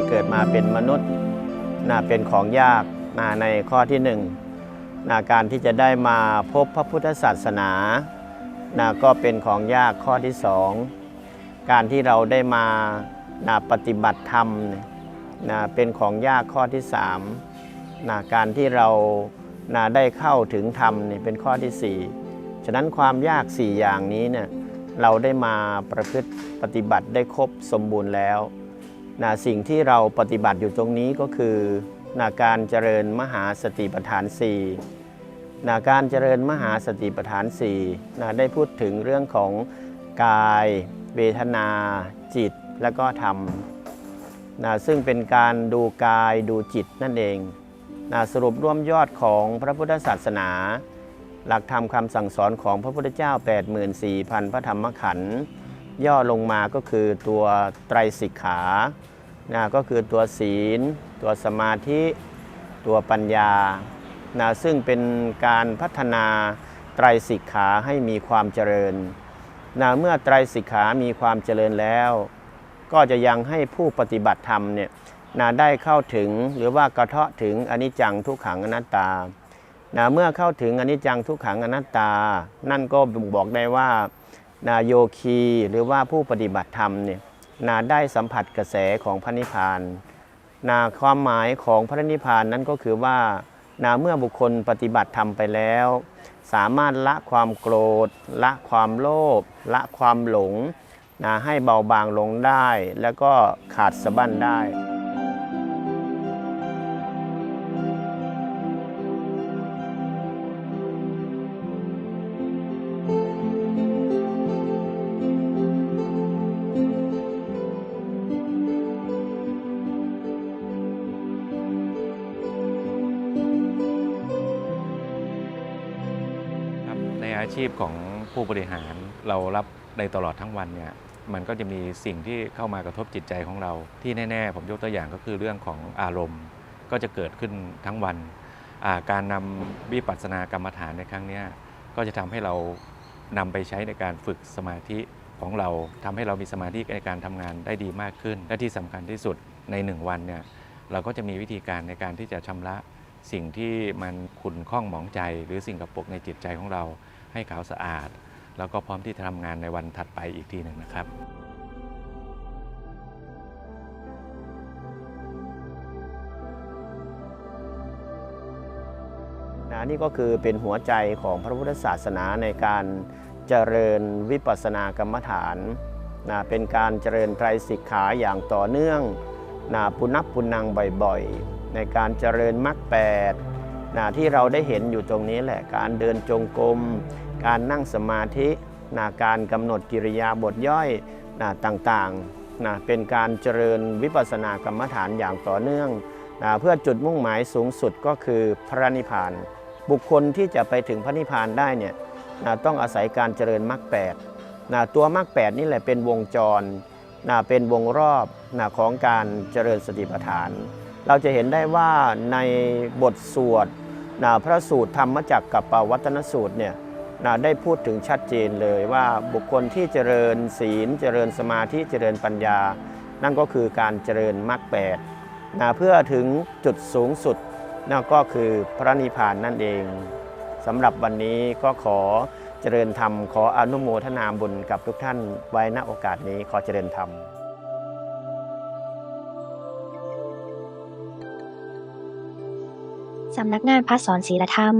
นะเป็นมนุษย์นะเป็นของยากนะในข้อที่หนึ่งนะการที่จะได้มาพบพระพุทธศาสนานะก็เป็นของยากข้อที่สองการที่เราได้มานะปฏิบัติธรรมเนี่ยนะเป็นของยากข้อที่สามนะการที่เรานะได้เข้าถึงธรรมเนี่ยเป็นข้อที่สี่ฉะนั้นความยากสี่อย่างนี้เนี่ยเราได้มาประพฤติปฏิบัติได้ครบสมบูรณ์แล้ว นะสิ่งที่เราปฏิบัติอยู่ตรงนี้ก็คือนะการเจริญมหาสติปัฏฐาน4นะการเจริญมหาสติปัฏฐาน4นะได้พูดถึงเรื่องของกาย เวทนา จิต และก็ธรรมนะซึ่งเป็นการดูกายดูจิตนั่นเองนะสรุปร่วมยอดของพระพุทธศาสนา หลักธรรมคำสั่งสอนของพระพุทธเจ้า 84,000 พระธรรมขันธ์ ย่อลงมาก็คือตัวไตรสิกขานะก็คือตัวศีล ตัวสมาธิ ตัวปัญญานะซึ่งเป็นการพัฒนาไตรสิกขาให้มีความเจริญนะเมื่อไตรสิกขามีความเจริญแล้ว ก็จะยังให้ผู้ปฏิบัติธรรมเนี่ยนะได้เข้าถึงหรือว่ากระเทาะถึงอนิจจังทุกขังอนัตตานะเมื่อเข้าถึงอนิจจังทุกขังอนัตตา นั่นก็บ่งบอกได้ว่า นาโยคีหรือว่าผู้ปฏิบัติธรรมเนี่ยนาได้สัมผัสกระแสของพระนิพพานนาความหมายของพระนิพพานนั้นก็คือว่านาเมื่อบุคคลปฏิบัติธรรมไปแล้ว สามารถละความโกรธ ละความโลภละความหลงนาให้เบาบางลงได้ แล้วก็ขาดสะบั้นได้ อาชีพของผู้บริหารเรารับในตลอดทั้งวันเนี่ยมันก็จะมีสิ่งที่เข้ามากระทบจิตใจของเรา ที่แน่ ๆ ผมยกตัวอย่างก็คือเรื่องของอารมณ์ก็จะเกิดขึ้นทั้งวันาการนำวิปัสสนากรรมฐานในครั้งนี้ก็จะทำให้เรานำไปใช้ในการฝึกสมาธิของเราทำให้เรามีสมาธิในการทำงานได้ดีมากขึ้น และที่สำคัญที่สุดในหนึ่งวันเนี่ยเราก็จะมีวิธีการในการที่จะชำระสิ่งที่มันขุ่นข้องหมองใจ หรือสิ่งกระปกในจิตใจของเรา ให้ขาวสะอาด แล้วก็พร้อมที่จะทำงานในวันถัดไปอีกทีหนึ่งนะครับนะนี่ก็คือเป็นหัวใจของพระพุทธศาสนาในการเจริญวิปัสสนากรรมฐานนะเป็นการเจริญไตรสิกขาอย่างต่อเนื่องนะปุนับปุนังบ่อยๆ ในการเจริญมรรคแปด นะที่เราได้เห็นอยู่ตรงนี้แหละการเดินจงกรม การนั่งสมาธินะการกำหนดกิริยาบทย่อยนะต่างๆนะเป็นการเจริญวิปัสสนากรรมฐานอย่างต่อเนื่องนะเพื่อจุดมุ่งหมายสูงสุดก็คือพระนิพพาน บุคคลที่จะไปถึงพระนิพพานได้เนี่ยนะต้องอาศัยการเจริญมรรคแปดนะตัวมรรคแปดนี่แหละเป็นวงจรนะเป็นวงรอบนะของการเจริญสติปัฏฐาน เราจะเห็นได้ว่าในบทสวด นะพระสูตรธรรมจักกับปวัตนสูตรเนี่ยนะได้พูดถึงชัดเจนเลยว่าบุคคลที่เจริญศีล เจริญสมาธิเจริญปัญญา นั่นก็คือการเจริญมรรคแปดนะเพื่อถึงจุดสูงสุดนั่นก็คือพระนิพพานนั่นเองสำหรับวันนี้ก็ขอเจริญธรรม ขออนุโมทนาบุญกับทุกท่านไว้ณโอกาสนี้ขอเจริญธรรมำนักงานพระสอนศีลธรรม